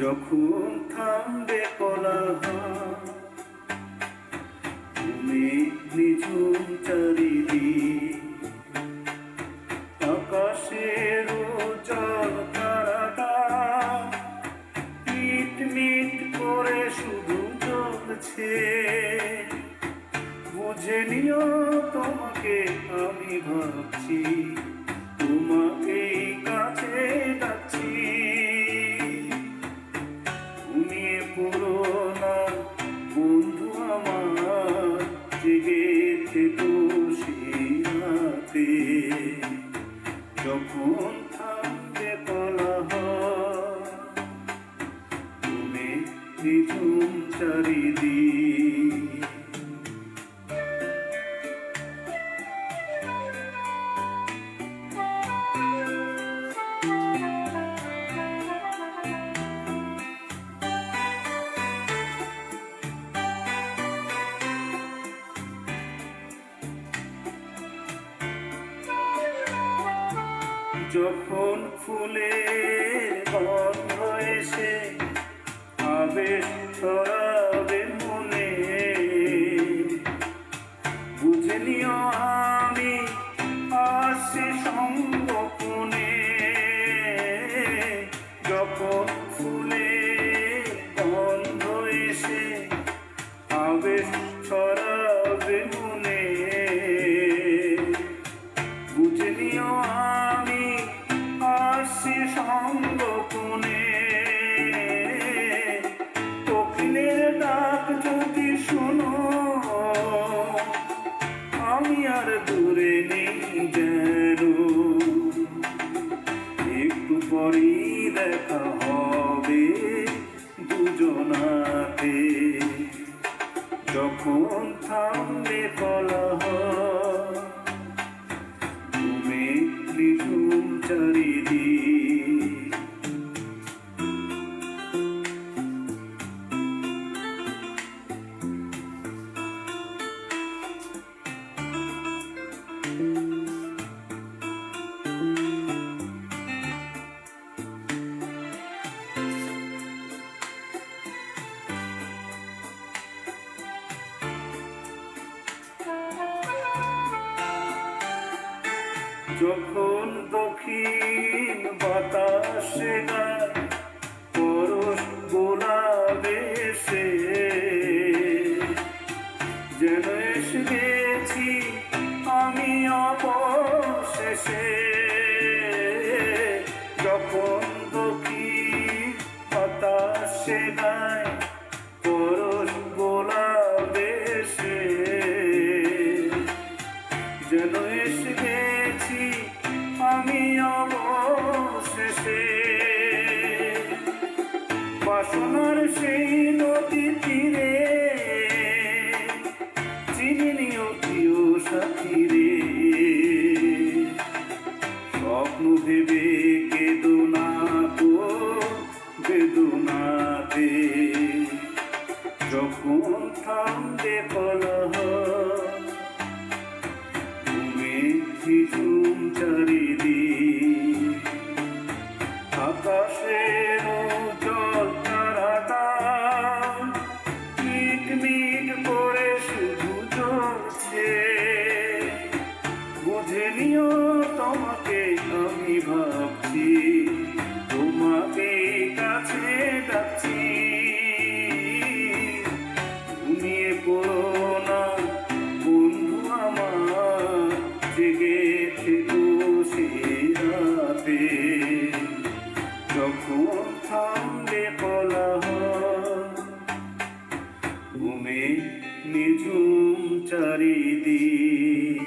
যখন থামবে কলা তুমি নিঝুম চারিদিক, আকাশের জল তারাটা মিট করে শুধু জ্বলছে। বুঝে নিও তোমাকে আমি ভাবছি, তোমাকে যখন থামবে কলাহল তুমি নিঝুম চারিদিক যখন ফুলে বন্ধ এসে আবেশ ছড়াবে মনে বুঝে নিও শোনো, আমি আর দূরে নেই যেন। একটু পরেই দেখা হবে দুজনাতে যখন থামবে কলহ, ঘুমে নিঝুম চারিদিক যখন দক্ষিণ বাতাসে গায় পরশ গোলাবে সেই নদী তীরে। চিনি প্রিয় সাথী রে স্বপ্ন ভেবে কেদনা তো বেদনাতে। যখন থামবে কলহ, ঘুমে নিঝুম চারিদিক। ঘুমে নিঝুম চারিদিক।